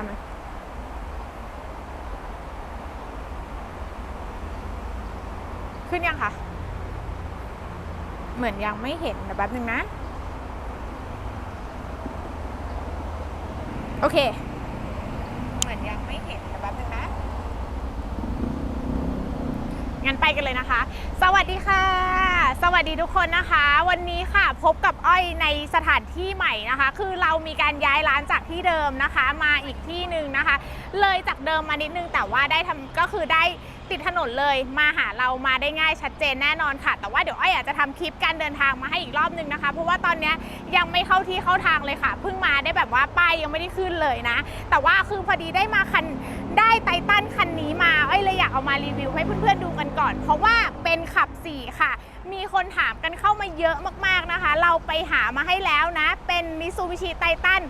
น้มันขึ้นยังคะ เหมือนยังไม่เห็นเดี๋ยวแป๊บนึงนะ โอเค เหมือนยังไม่เห็นเดี๋ยวแป๊บนึงนะ งั้นไปกันเลยนะคะ สวัสดีค่ะ สวัสดีทุกคนนะคะ วัน นี้ค่ะพบกับอ้อยในสถานที่ใหม่นะคะ คือเรามีการย้ายร้านจากที่เดิมนะคะ มาอีกที่หนึ่งนะคะ เลยจากเดิมมานิดนึงแต่ว่าได้ทำก็คือได้ติดถนนเลยมาหาเรามาได้ง่ายชัดเจนแน่นอนค่ะ แต่ว่าเดี๋ยวอ้อยอาจจะทำคลิปการเดินทางมาให้อีกรอบนึงนะคะ เพราะว่าตอนนี้ยยังไม่เข้าที่เข้าทางเลยค่ะเพิ่งมาได้แบบว่าป้ายยังไม่ได้ขึ้นเลยนะ แต่ว่าคือพอดีได้มาคันได้ไททันคันนี้มาอ้อยเลยอยากเอามารีวิวให้เพื่อนๆดูกันก่อน เพราะว่าเป็นขับ4ค่ะ มีคนถามกันเข้ามาเยอะมากๆนะคะ เราไปหามาให้แล้วนะ เป็นมิ t ูบิชิไททัน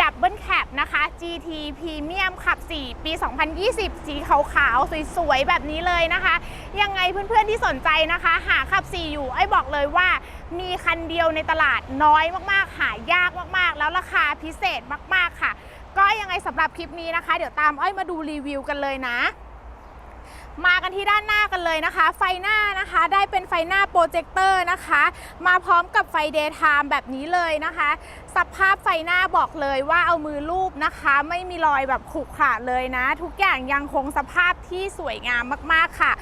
ดับเบิลแคปนะคะ GT Premium ขับ 4 ปี 2020 สีขาวๆ สวยๆ แบบนี้เลยนะคะ ยังไงเพื่อนๆที่สนใจนะคะ หาขับ 4 อยู่ ไอ้บอกเลยว่า มีคันเดียวในตลาดน้อยมากๆ หายากมากๆ แล้วราคาพิเศษมากๆค่ะ ก็ยังไงสำหรับคลิปนี้นะคะ เดี๋ยวตามอ้อยมาดูรีวิวกันเลยนะ มากันที่ด้านหน้ากันเลยนะคะ ไฟหน้านะคะได้เป็นไฟหน้าโปรเจคเตอร์นะคะ มาพร้อมกับไฟเดย์ไทม์แบบนี้เลยนะคะ สภาพไฟหน้าบอกเลยว่าเอามือลูบนะคะ ไม่มีรอยแบบขรุขระเลยนะ ทุกอย่างยังคงสภาพที่สวยงามมาก ๆ ค่ะ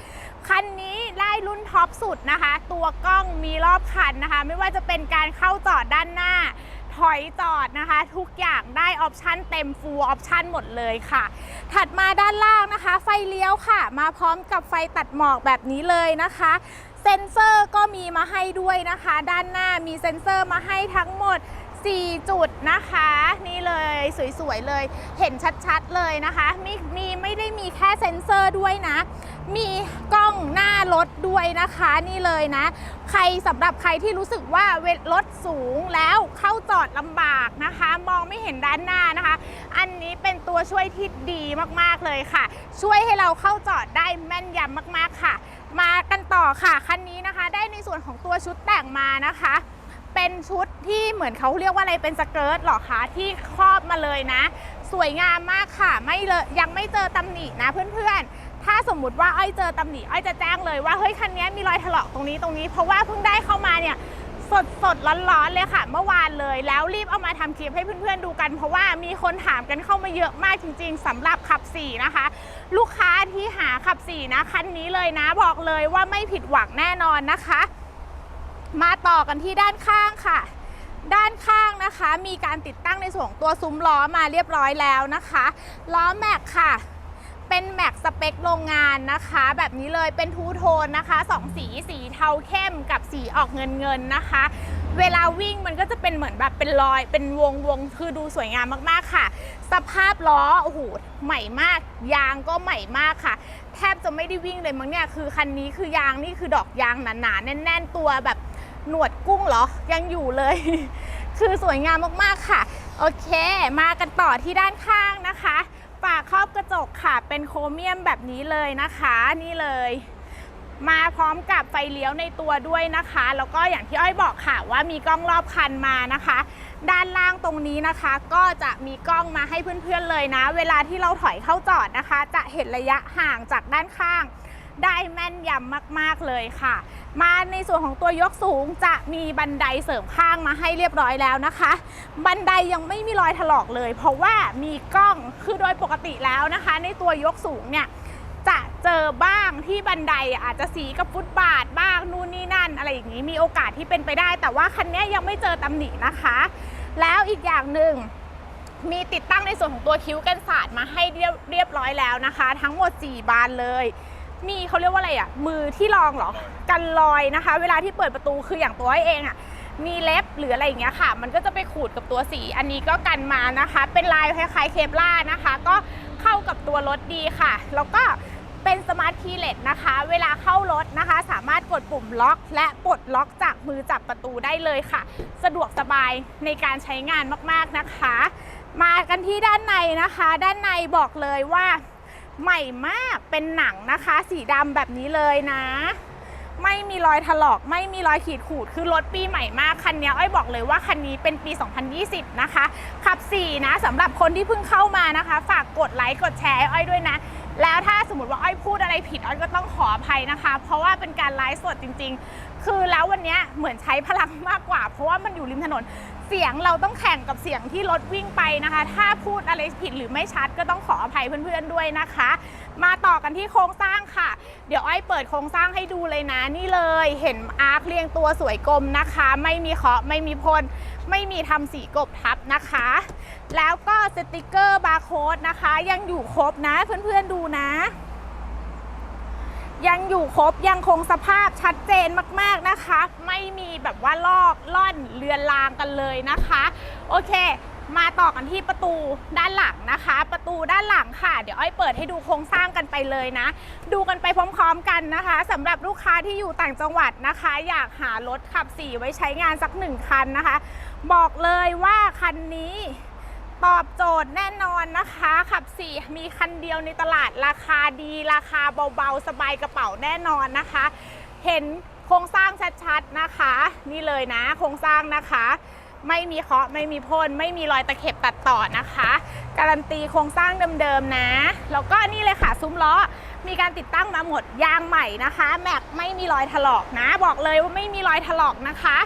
คันนี้ได้รุ่นท็อปสุดนะคะ ตัวกล้องมีรอบคันนะคะ ไม่ว่าจะเป็นการเข้าจอดด้านหน้า ถอยจอดนะคะ ทุกอย่างได้ออปชันเต็มฟูลออปชันหมดเลยค่ะ ถัดมาด้านล่างนะคะ ไฟเลี้ยวค่ะ มาพร้อมกับไฟตัดหมอกแบบนี้เลยนะคะเซ็นเซอร์ก็มีมาให้ด้วยนะคะ ด้านหน้ามีเซ็นเซอร์มาให้ทั้งหมด 4 จุดนะคะ นี่เลยสวยๆเลยเห็นชัดๆเลยนะคะมีมีไม่ได้มีแค่เซ็นเซอร์ด้วยนะ มีกล้องหน้ารถด้วยนะคะนี่เลยนะ ใครสำหรับใครที่รู้สึกว่าเวรถสูงแล้วเข้าจอดลำบากนะคะ มองไม่เห็นด้านหน้านะคะ อันนี้เป็นตัวช่วยที่ดีมากๆเลยค่ะ ช่วยให้เราเข้าจอดได้แม่นยำมากๆค่ะ มากันต่อค่ะคันนี้นะคะ ได้ในส่วนของตัวชุดแต่งมานะคะเป็นชุดที่เหมือนเขาเรียกว่าอะไรเป็นสเกิร์ตหรอคะที่ครอบมาเลยนะ สวยงามมากค่ะ ไม่เลยยังไม่เจอตำหนินะเพื่อนๆ ถ้าสมมุติว่าอ้อยเจอตำหนิอ้อยจะแจ้งเลยว่าเฮ้ยคันนี้มีรอยถลอกตรงนี้ตรงนี้ เพราะว่าเพิ่งได้เข้ามาเนี่ยสดสดร้อนๆเลยค่ะ เมื่อวานเลยแล้วรีบเอามาทำคลิปให้เพื่อนๆดูกัน เพราะว่ามีคนถามกันเข้ามาเยอะมากจริง ๆสำหรับขับ 4 นะคะ ลูกค้าที่หาขับ 4 นะคันนี้เลยนะบอกเลยว่าไม่ผิดหวังแน่นอนนะคะ มาต่อกันที่ด้านข้างค่ะ ด้านข้างนะคะ มีการติดตั้งในส่วนของตัวซุ้มล้อมาเรียบร้อยแล้วนะคะ ล้อแม็กค่ะ เป็นแม็กสเปคโรงงานนะคะ แบบนี้เลยเป็นทูโทนนะคะสองสีสีเทาเข้มกับสีออกเงินเงินๆนะคะ เวลาวิ่งมันก็จะเป็นเหมือนแบบเป็นรอยเป็นวงวงคือดูสวยงามมากๆค่ะ สภาพล้อโอ้โหใหม่มาก ยางก็ใหม่มากค่ะ แทบจะไม่ได้วิ่งเลยมั้งเนี่ยคือคันนี้คือยางนี่คือดอกยางหนาๆแน่น ๆ ตัวแบบหนวดกุ้งเหรอยังอยู่เลย คือสวยงามมากๆค่ะ โอเค มากันต่อที่ด้านข้างนะคะ ฝาครอบกระจกค่ะ เป็นโครเมียมแบบนี้เลยนะคะ นี่เลย มาพร้อมกับไฟเลี้ยวในตัวด้วยนะคะ แล้วก็อย่างที่อ้อยบอกค่ะว่ามีกล้องรอบคันมานะคะ ด้านล่างตรงนี้นะคะ ก็จะมีกล้องมาให้เพื่อนๆเลยนะ เวลาที่เราถอยเข้าจอดนะคะ จะเห็นระยะห่างจากด้านข้าง ได้แม่นยำมากๆเลยค่ะ มาในส่วนของตัวยกสูงจะมีบันไดเสริมข้างมาให้เรียบร้อยแล้วนะคะ บันไดยังไม่มีรอยถลอกเลย เพราะว่ามีกล้องคือโดยปกติแล้วนะคะ ในตัวยกสูงเนี่ยจะเจอบ้างที่บันไดอาจจะสีกับฟุตบาทบ้างนู่นนี่นั่น อะไรอย่างนี้มีโอกาสที่เป็นไปได้ แต่ว่าคันนี้ยังไม่เจอตำหนินะคะ แล้วอีกอย่างหนึ่งมีติดตั้งในส่วนของตัวคิ้วกันศาสตร์มาให้เรียบเรียบร้อยแล้วนะคะ ทั้งหมด 4 บานเลย มีเขาเรียกว่าอะไรอะมือที่รองเหรอกันรอยนะคะ เวลาที่เปิดประตูคืออย่างตัวไอ้เองอะมีเล็บหรืออะไรอย่างเงี้ยค่ะ มันก็จะไปขูดกับตัวสี อันนี้ก็กันมานะคะ เป็นลายคล้ายๆเคปล่านะคะ ก็เข้ากับตัวรถดีค่ะ แล้วก็เป็นสมาร์ทคีย์เลสนะคะ เวลาเข้ารถนะคะ สามารถกดปุ่มล็อก และปลดล็อกจากมือจับประตูได้เลยค่ะ สะดวกสบายในการใช้งานมากๆนะคะ มากันที่ด้านในนะคะ ด้านในบอกเลยว่า ใหม่มากเป็นหนังนะคะ สีดำแบบนี้เลยนะ ไม่มีรอยถลอกไม่มีรอยขีดขูดคือรถปีใหม่มากคันนี้อ้อยบอกเลยว่าคันนี้เป็นปี 2020 นะคะ ขับ 4 นะสำหรับคนที่เพิ่งเข้ามานะคะ ฝากกดไลค์กดแชร์อ้อยด้วยนะแล้วถ้าสมมติว่าอ้อยพูดอะไรผิดอ้อยก็ต้องขออภัยนะคะ เพราะว่าเป็นการไลฟ์สดจริง ๆ คือแล้ววันนี้เหมือนใช้พลังมากกว่า เพราะว่ามันอยู่ริมถนน เสียงเราต้องแข่งกับเสียงที่รถวิ่งไปนะคะ ถ้าพูดอะไรผิดหรือไม่ชัดก็ต้องขออภัยเพื่อนๆด้วยนะคะ มาต่อกันที่โครงสร้างค่ะ เดี๋ยวอ้อยเปิดโครงสร้างให้ดูเลยนะนี่เลย เห็นอาร์คเรียงตัวสวยกลมนะคะ ไม่มีเคาะไม่มีพ่นไม่มีทำสีกบทับนะคะ แล้วก็สติกเกอร์บาร์โค้ดนะคะ ยังอยู่ครบนะเพื่อนๆดูนะ ยังอยู่ครบยังคงสภาพชัดเจนมากๆนะคะ ไม่มีแบบว่าลอกล่อนเลือนลางกันเลยนะคะ โอเค มาต่อกันที่ประตูด้านหลังนะคะ ประตูด้านหลังค่ะ เดี๋ยวอ้อยเปิดให้ดูโครงสร้างกันไปเลยนะ ดูกันไปพร้อมๆกันนะคะสำหรับลูกค้าที่อยู่ต่างจังหวัดนะคะ อยากหารถขับสี่ไว้ใช้งานสักหนึ่งคันนะคะ บอกเลยว่าคันนี้ ตอบโจทย์แน่นอนนะคะ ขับ 4 มีคันเดียวในตลาดราคาดีราคาเบาๆ สบายกระเป๋าแน่นอนนะคะ เห็นโครงสร้างชัดๆนะคะ นี่เลยนะ โครงสร้างนะคะ ไม่มีเคาะไม่มีพ่นไม่มีรอยตะเข็บตัดต่อนะคะ การันตีโครงสร้างเดิมๆนะ แล้วก็นี่เลยค่ะซุ้มล้อมีการติดตั้งมาหมดยางใหม่นะคะ แม็กไม่มีรอยถลอกนะ บอกเลยว่าไม่มีรอยถลอกนะคะ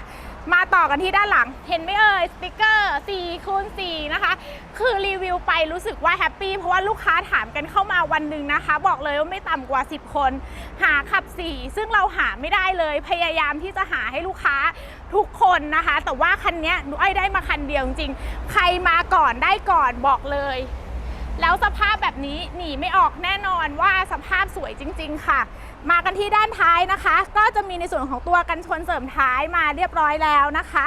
มาต่อกันที่ด้านหลัง เห็นไหมเอ่ยสติกเกอร์4คูณ4นะคะ คือรีวิวไปรู้สึกว่าแฮปปี้เพราะว่าลูกค้าถามกันเข้ามาวันหนึ่งนะคะ บอกเลยว่าไม่ต่ำกว่า 10 คน หาขับ 4 ซึ่งเราหาไม่ได้เลย พยายามที่จะหาให้ลูกค้าทุกคนนะคะ แต่ว่าคันนี้หนูอ้อยได้มาคันเดียวจริงๆใครมาก่อนได้ก่อนบอกเลยแล้วสภาพแบบนี้หนีไม่ออกแน่นอนว่าสภาพสวยจริง ๆ ค่ะ มากันที่ด้านท้ายนะคะ ก็จะมีในส่วนของตัวกันชนเสริมท้ายมาเรียบร้อยแล้วนะคะ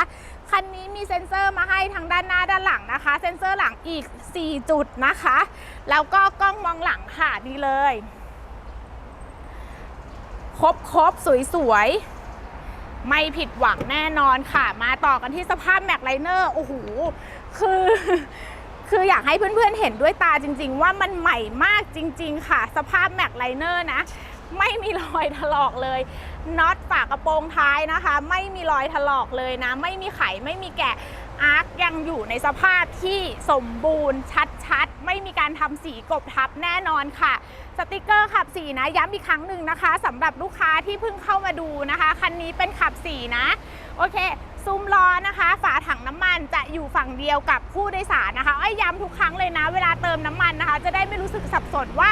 คันนี้มีเซ็นเซอร์มาให้ทั้งด้านหน้าด้านหลังนะคะ เซ็นเซอร์หลังอีก 4 จุดนะคะ แล้วก็กล้องมองหลังค่ะนี่เลย ครบครบสวยสวยๆไม่ผิดหวังแน่นอนค่ะ มาต่อกันที่สภาพแม็กไลเนอร์โอ้โหคือคืออยากให้เพื่อนๆเห็นด้วยตาจริง ๆ ว่ามันใหม่มากจริง ๆ ค่ะ สภาพแม็กไลเนอร์นะ ไม่มีรอยถลอกเลยน็อตฝากระโปรงท้ายนะคะ ไม่มีรอยถลอกเลยนะ ไม่มีไขไม่มีแกะอาร์คยังอยู่ในสภาพที่สมบูรณ์ชัดๆ ไม่มีการทำสีกบทับแน่นอนค่ะ สติกเกอร์ขับสีนะย้ำอีกครั้งหนึ่งนะคะสำหรับลูกค้าที่เพิ่งเข้ามาดูนะคะ คันนี้เป็นขับสีนะ โอเคซุ้มล้อนะคะ ฝาถังน้ำมันจะอยู่ฝั่งเดียวกับผู้โดยสารนะคะไอ้ยย้ำทุกครั้งเลยนะ เวลาเติมน้ำมันนะคะ จะได้ไม่รู้สึกสับสนว่า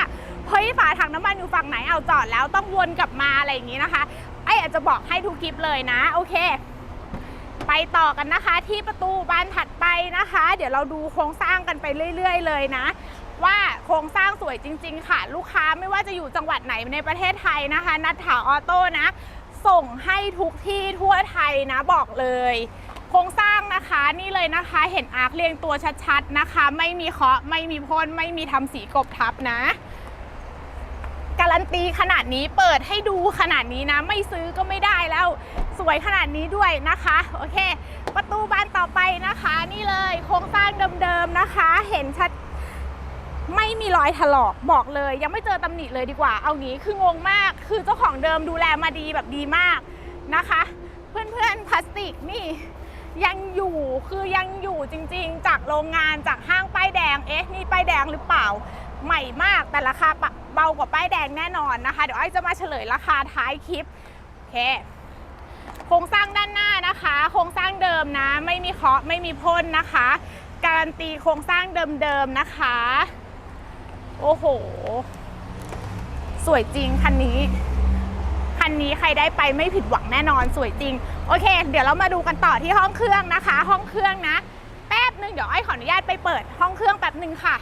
เฮ้ยฝาถังน้ำมันอยู่ฝั่งไหนเอาจอดแล้วต้องวนกลับมาอะไรอย่างนี้นะคะ ไออาจจะบอกให้ทุกคลิปเลยนะ โอเค ไปต่อกันนะคะ ที่ประตูบานถัดไปนะคะ เดี๋ยวเราดูโครงสร้างกันไปเรื่อย ๆ เลยนะว่าโครงสร้างสวยจริง ๆ ค่ะ ลูกค้าไม่ว่าจะอยู่จังหวัดไหนในประเทศไทยนะคะ นัดถาออโต้นะ ส่งให้ทุกที่ทั่วไทยนะบอกเลย โครงสร้างนะคะนี่เลยนะคะ เห็นอาร์คเรียงตัวชัดๆนะคะ ไม่มีเคาะไม่มีพ่นไม่มีทำสีกบทับนะ การันตีขนาดนี้เปิดให้ดูขนาดนี้นะ ไม่ซื้อก็ไม่ได้แล้ว สวยขนาดนี้ด้วยนะคะ โอเค ประตูบานต่อไปนะคะ นี่เลยโครงสร้างเดิมๆนะคะ เห็นชัดไม่มีรอยถลอกบอกเลย ยังไม่เจอตำหนิเลยดีกว่า เอางี้คืองงมากคือเจ้าของเดิมดูแลมาดีแบบดีมากนะคะ เพื่อนๆพลาสติกนี่ยังอยู่คือยังอยู่จริง ๆ จากโรงงานจากห้างป้ายแดงเอ๊ะนี่ป้ายแดงหรือเปล่า ใหม่มากแต่ราคาปะ เบากว่าป้ายแดงแน่นอนนะคะ เดี๋ยวไอ้จะมาเฉลยราคาท้ายคลิปโอเคโครงสร้างด้านหน้านะคะ โครงสร้างเดิมนะไม่มีเคาะไม่มีพ่นนะคะ การันตีโครงสร้างเดิมๆนะคะ โอ้โห สวยจริงคันนี้คันนี้ใครได้ไปไม่ผิดหวังแน่นอนสวยจริง โอเค เดี๋ยวเรามาดูกันต่อที่ห้องเครื่องนะคะ ห้องเครื่องนะ แป๊บหนึ่งเดี๋ยวไอ้ขออนุญาตไปเปิดห้องเครื่องแป๊บหนึ่งค่ะ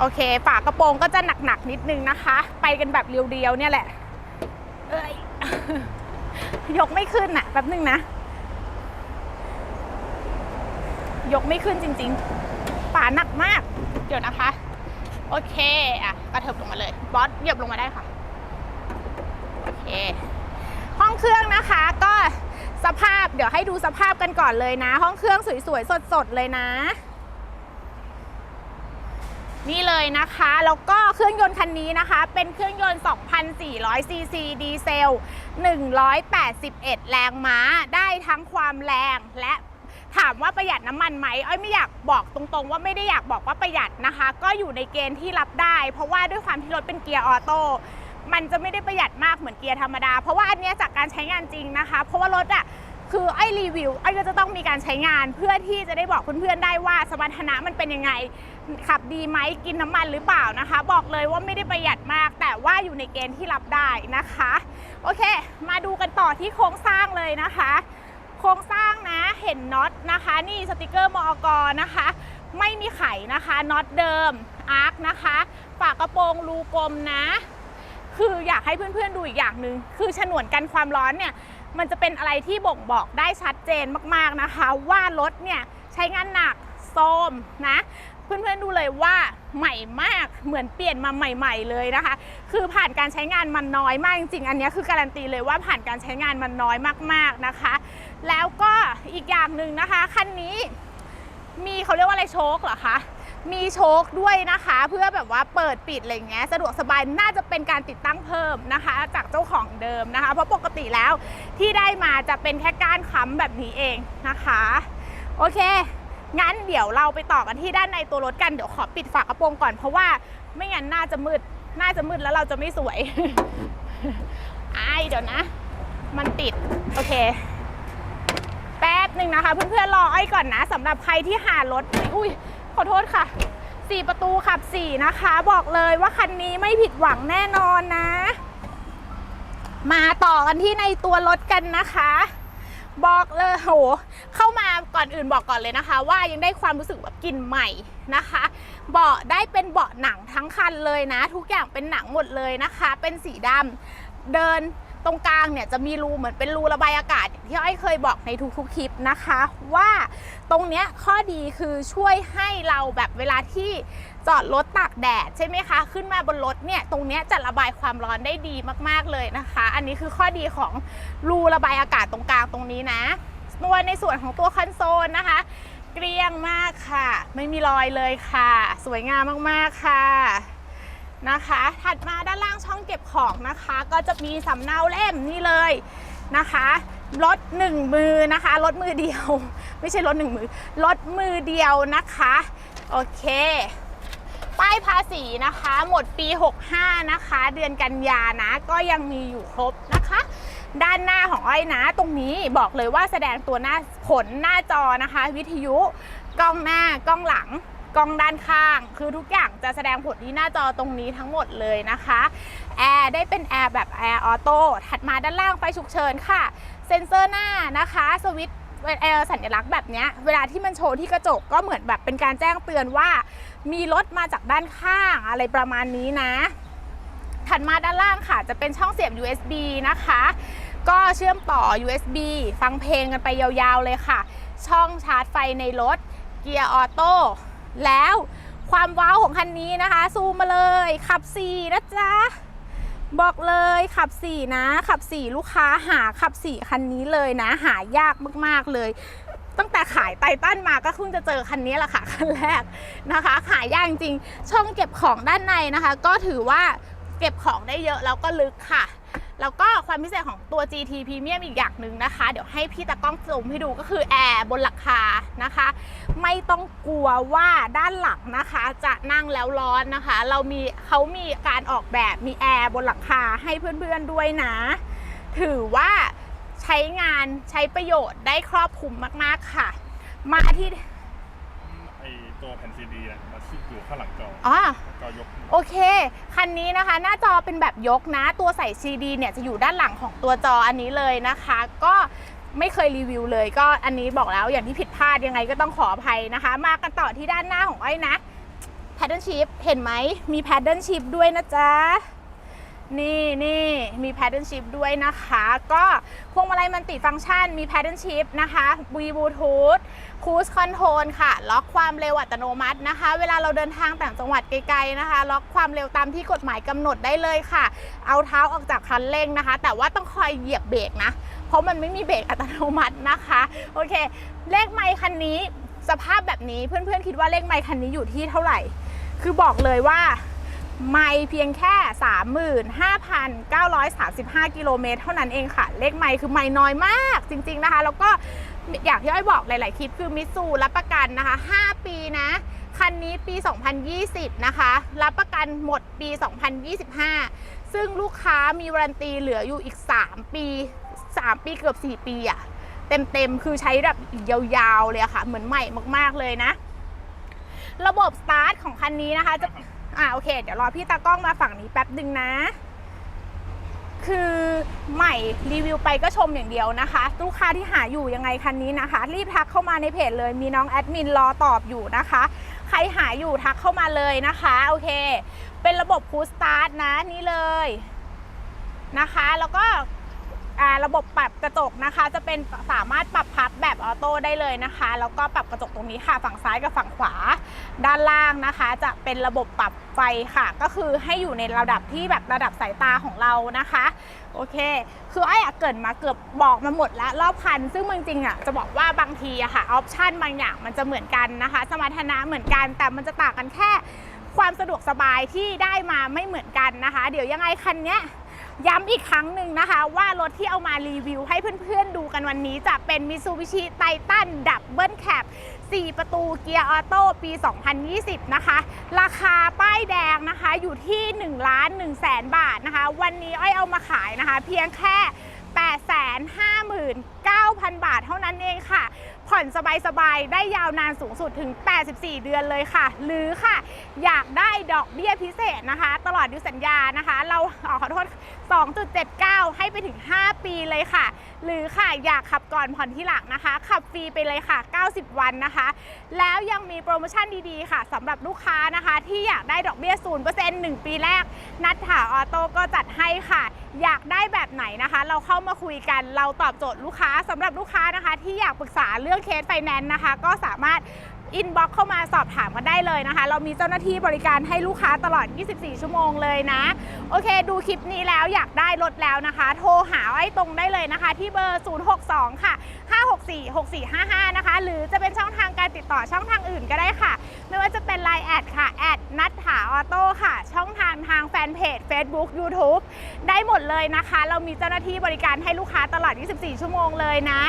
โอเค ฝากระโปรงก็จะหนักๆนิดนึงนะคะ ไปกันแบบเรียวๆเนี่ยแหละ เอ้ย ยกไม่ขึ้นน่ะแป๊บนึงนะ ยกไม่ขึ้นจริงๆฝาหนักมาก เดี๋ยวนะคะ โอเค อะ กระเถิบลงมาเลย บอสเหยียบลงมาได้ค่ะ โอเค ห้องเครื่องนะคะก็สภาพเดี๋ยวให้ดูสภาพกันก่อนเลยนะ ห้องเครื่องสวยๆสดๆเลยนะ นี่เลยนะคะ แล้วก็เครื่องยนต์คันนี้นะคะ เป็นเครื่องยนต์ 2,400 ซีซีดีเซล 181 แรงม้า ได้ทั้งความแรงและถามว่าประหยัดน้ำมันไหมอ้อยไม่อยากบอกตรงๆ ว่าไม่ได้อยากบอกว่าประหยัดนะคะ ก็อยู่ในเกณฑ์ที่รับได้ เพราะว่าด้วยความที่รถเป็นเกียร์ออโต้มันจะไม่ได้ประหยัดมากเหมือนเกียร์ธรรมดา เพราะว่าอันเนี้ยจากการใช้งานจริงนะคะ เพราะว่ารถอะ คือไอ้รีวิวไอ้ก็จะต้องมีการใช้งานเพื่อที่จะได้บอกเพื่อนๆได้ว่าสมรรถนะมันเป็นยังไง ขับดีไหมกินน้ำมันหรือเปล่านะคะ บอกเลยว่าไม่ได้ประหยัดมาก แต่ว่าอยู่ในเกณฑ์ที่รับได้นะคะ โอเค มาดูกันต่อที่โครงสร้างเลยนะคะ โครงสร้างนะเห็นน็อตนะคะ นี่สติกเกอร์มอกนะคะ ไม่มีไขนะคะน็อตเดิมอาร์คนะคะฝากระโปรงรูกลมนะ คืออยากให้เพื่อนๆดูอีกอย่างหนึ่งคือฉนวนกันความร้อนเนี่ย มันจะเป็นอะไรที่บ่งบอกได้ชัดเจนมากๆนะคะ ว่ารถเนี่ยใช้งานหนักโซมนะเพื่อนๆดูเลยว่าใหม่มากเหมือนเปลี่ยนมาใหม่ ๆ เลยนะคะ คือผ่านการใช้งานมันน้อยมากจริงๆอันนี้คือการันตีเลยว่าผ่านการใช้งานมันน้อยมากๆนะคะ แล้วก็อีกอย่างหนึ่งนะคะคันนี้มีเขาเรียกว่าอะไรโชคเหรอคะ มีโชคด้วยนะคะ เพื่อแบบว่าเปิดปิดอะไรเงี้ยสะดวกสบายน่าจะเป็นการติดตั้งเพิ่มนะคะ จากเจ้าของเดิมนะคะ เพราะปกติแล้วที่ได้มาจะเป็นแค่ก้านค้ำแบบนี้เองนะคะ โอเค งั้นเดี๋ยวเราไปต่อกันที่ด้านในตัวรถกันเดี๋ยวขอปิดฝากระโปรงก่อนเพราะว่าไม่งั้นน่าจะมืดน่าจะมืดแล้วเราจะไม่สวยไอเดี๋ยวนะ มันติด โอเค แป๊บหนึ่งนะคะ เพื่อนๆรอไอ้ก่อนนะสำหรับใครที่หารถอุ้ย ขอโทษค่ะ 4 ประตูขับ 4 นะคะ บอกเลยว่าคันนี้ไม่ผิดหวังแน่นอนนะ มาต่อกันที่ในตัวรถกันนะคะ บอกเลยโหเข้ามาก่อนอื่นบอกก่อนเลยนะคะ ว่ายังได้ความรู้สึกแบบกลิ่นใหม่นะคะ เบาะได้เป็นเบาะหนังทั้งคันเลยนะ ทุกอย่างเป็นหนังหมดเลยนะคะ เป็นสีดำเดิน ตรงกลางเนี่ยจะมีรูเหมือนเป็นรูระบายอากาศที่อ้อยเคยบอกในทุกๆคลิปนะคะ ว่าตรงเนี้ยข้อดีคือช่วยให้เราแบบเวลาที่จอดรถตากแดดใช่ไหมคะ ขึ้นมาบนรถเนี่ยตรงเนี้ยจะระบายความร้อนได้ดีมากๆเลยนะคะ อันนี้คือข้อดีของรูระบายอากาศตรงกลางตรงนี้นะตัวในส่วนของตัวคอนโซลนะคะ เกรียงมากค่ะ ไม่มีรอยเลยค่ะ สวยงามมากๆค่ะ นะคะ ถัดมาด้านล่างช่องเก็บของนะคะ ก็จะมีสำเนาเล่มนี่เลยนะคะรถหนึ่งมือนะคะรถมือเดียว ไม่ใช่รถหนึ่งมือรถมือเดียวนะคะ โอเค ป้ายภาษีนะคะ หมดปี 65 นะคะ เดือนกันยานะ ก็ยังมีอยู่ครบนะคะ ด้านหน้าของอ้อยนะ ตรงนี้บอกเลยว่าแสดงตัวหน้าผลหน้าจอนะคะ วิทยุกล้องหน้ากล้องหลัง กล้องด้านข้าง คือทุกอย่างจะแสดงผลที่หน้าจอตรงนี้ทั้งหมดเลยนะคะแอร์ได้เป็นแอร์แบบแอร์ออโต้ถัดมาด้านล่างไฟฉุกเฉินค่ะ เซ็นเซอร์หน้านะคะ สวิตช์เออสัญลักษณ์แบบเนี้ยเวลาที่มันโชว์ที่กระจกก็เหมือนแบบเป็นการแจ้งเตือนว่า มีรถมาจากด้านข้างอะไรประมาณนี้นะ ถัดมาด้านล่างค่ะ จะเป็นช่องเสียบ USB นะคะ ก็เชื่อมต่อ USB ฟังเพลงกันไปยาวๆเลยค่ะ ช่องชาร์จไฟในรถ เกียร์ออโต้ แล้วความว้าวของคันนี้นะคะ ซูมมาเลยขับ 4 นะจ๊ะ บอกเลยขับ 4 นะ ขับ 4 ลูกค้าหาขับ 4 คันนี้เลยนะ หายากมาก ๆ เลย ตั้งแต่ขายไตตันมาก็เพิ่งจะเจอคันนี้แหละค่ะ คันแรกนะคะ ขายยากจริงช่องเก็บของด้านในนะคะ ก็ถือว่าเก็บของได้เยอะแล้วก็ลึกค่ะ แล้วก็ความพิเศษของตัว GT Premium อีกอย่างหนึ่งนะคะ เดี๋ยวให้พี่ตากล้องซูมให้ดูก็คือแอร์บนหลังคานะคะ ไม่ต้องกลัวว่าด้านหลังนะคะ จะนั่งแล้วร้อนนะคะ เรามีเขามีการออกแบบมีแอร์บนหลังคาให้เพื่อนๆด้วยนะ ถือว่าใช้งานใช้ประโยชน์ได้ครอบคลุมมากๆค่ะ มาที่ไอตัวแผ่นซีดีอะมาชิดอยู่ข้างหลังจออ๋อ จอยก โอเค คันนี้นะคะหน้าจอเป็นแบบยกนะ ตัวใส่ CD เนี่ยจะอยู่ด้านหลังของตัวจออันนี้เลยนะคะ ก็ไม่เคยรีวิวเลย ก็อันนี้บอกแล้วอย่างที่ผิดพลาดยังไงก็ต้องขออภัยนะคะ มากันต่อที่ด้านหน้าของอ้อยนะ paddle shift เห็นไหมมี paddle shift ด้วยนะจ๊ะ นี่นี่มี paddle shift ด้วยนะคะ ก็พวงมาลัยมันติฟังก์ชันมี paddle shift นะคะ v bluetooth cruise control ค่ะ ล็อกความเร็วอัตโนมัตินะคะ เวลาเราเดินทางต่างจังหวัดไกลๆนะคะ ล็อกความเร็วตามที่กฎหมายกำหนดได้เลยค่ะ เอาเท้าออกจากคันเร่งนะคะ แต่ว่าต้องคอยเหยียบเบรกนะ เพราะมันไม่มีเบรกอัตโนมัตินะคะ โอเค เลขไมค์คันนี้สภาพแบบนี้เพื่อนๆคิดว่าเลขไมค์คันนี้อยู่ที่เท่าไหร่ คือบอกเลยว่า ไม่เพียงแค่ 35,935 กิโลเมตรเท่านั้นเองค่ะ เลขไม่คือไม่น้อยมากจริง ๆนะคะ แล้วก็อยางที่อ้อยบอกหลาย ๆ คลิปคือมิสูรับประกันนะคะ 5 ปีนะ คันนี้ปี 2020 นะคะ รับประกันหมดปี 2025 ซึ่งลูกค้ามีวารันตีเหลืออยู่อีก 3 ปี 3 ปีเกือบ 4 ปีอะเต็ม ๆ คือใช้แบบยาว ๆ เลยะค่ะ เหมือนใหม่มาก ๆ เลยนะ ระบบสตาร์ทของคันนี้นะคะจะ อ่าโอเค เดี๋ยวรอพี่ตากล้องมาฝั่งนี้แป๊บหนึ่งนะ คือใหม่รีวิวไปก็ชมอย่างเดียวนะคะลูกค้าที่หาอยู่ยังไงคันนี้นะคะ รีบทักเข้ามาในเพจเลยมีน้องแอดมินรอตอบอยู่นะคะ ใครหาอยู่ทักเข้ามาเลยนะคะโอเค เป็นระบบคูสตาร์ทนะนี่เลยนะคะ แล้วก็ ระบบปรับกระจกนะคะ จะเป็นสามารถปรับพับแบบออโต้ได้เลยนะคะ แล้วก็ปรับกระจกตรงนี้ค่ะ ฝั่งซ้ายกับฝั่งขวา ด้านล่างนะคะ จะเป็นระบบปรับไฟค่ะ ก็คือให้อยู่ในระดับที่แบบระดับสายตาของเรานะคะโอเค คือไอ้อะเกิดมาเกือบบอกมาหมดแล้วรอบคัน ซึ่งจริงๆอะจะบอกว่าบางทีอะค่ะออปชันบางอย่างมันจะเหมือนกันนะคะ สมรรถนะเหมือนกัน แต่มันจะต่างกันแค่ความสะดวกสบายที่ได้มาไม่เหมือนกันนะคะ เดี๋ยวยังไงคันเนี้ย ย้ำอีกครั้งหนึ่งนะคะ ว่ารถที่เอามารีวิวให้เพื่อนๆดูกันวันนี้จะเป็น Mitsubishi Titan Double Cab 4 ประตูเกียร์ออโต้ปี 2020 นะคะ ราคาป้ายแดงนะคะอยู่ที่1ล้าน1แสนบาทนะคะ วันนี้อ้อยเอามาขายนะคะ เพียงแค่ 859,000 บาทเท่านั้นเองค่ะ ผ่อนสบายๆ ได้ยาวนานสูงสุดถึง 84 เดือนเลยค่ะ หรือค่ะ อยากได้ดอกเบี้ยพิเศษนะคะ ตลอดอายุสัญญานะคะ เราออขอโทษ 2.79 ให้ไปถึง 5 ปีเลยค่ะ หรือค่ะอยากขับก่อนผ่อนที่หลังนะคะ ขับฟรีไปเลยค่ะ 90 วันนะคะ แล้วยังมีโปรโมชั่นดีๆ ค่ะสำหรับลูกค้านะคะ ที่อยากได้ดอกเบี้ย 0% 1 ปีแรก นัดถาออโต้ก็จัดให้ค่ะ อยากได้แบบไหนนะคะ เราเข้ามาคุยกันเราตอบโจทย์ลูกค้าสำหรับลูกค้านะคะ ที่อยากปรึกษาเรื่องเคสไฟแนนซ์นะคะ ก็สามารถอินบ็อกเข้ามาสอบถามกันได้เลยนะคะ เรามีเจ้าหน้าที่บริการให้ลูกค้าตลอด 24 ชั่วโมงเลยนะ โอเค ดูคลิปนี้แล้วอยากได้รถแล้วนะคะ โทรหาไอ้ตรงได้เลยนะคะ ที่เบอร์ 062 ค่ะ 564 6455 นะคะ หรือจะเป็นช่องทางการติดต่อช่องทางอื่นก็ได้ค่ะ ไม่ว่าจะเป็น Line แอดค่ะแอดนัดถาออโต้ค่ะ ช่องทางทางแฟนเพจ Facebook YouTube ได้หมดเลยนะคะ เรามีเจ้าหน้าที่บริการให้ลูกค้าตลอด 24 ชั่วโมงเลยนะ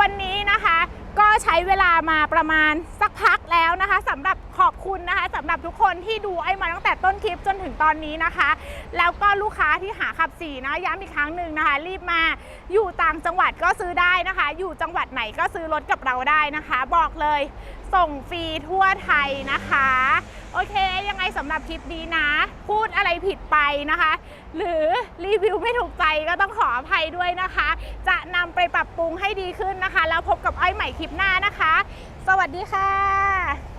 วันนี้นะคะ ก็ใช้เวลามาประมาณสักพักแล้วนะคะสำหรับ ขอบคุณนะคะสำหรับทุกคนที่ดูไอ้มาตั้งแต่ต้นคลิปจนถึงตอนนี้นะคะ แล้วก็ลูกค้าที่หาขับสีนะย้ำอีกครั้งหนึ่งนะคะ รีบมาอยู่ต่างจังหวัดก็ซื้อได้นะคะ อยู่จังหวัดไหนก็ซื้อรถกับเราได้นะคะ บอกเลยส่งฟรีทั่วไทยนะคะ โอเค ยังไงสำหรับคลิปนี้นะ พูดอะไรผิดไปนะคะ หรือรีวิวไม่ถูกใจก็ต้องขออภัยด้วยนะคะ จะนำไปปรับปรุงให้ดีขึ้นนะคะ แล้วพบกับอ้อยใหม่คลิปหน้านะคะ สวัสดีค่ะ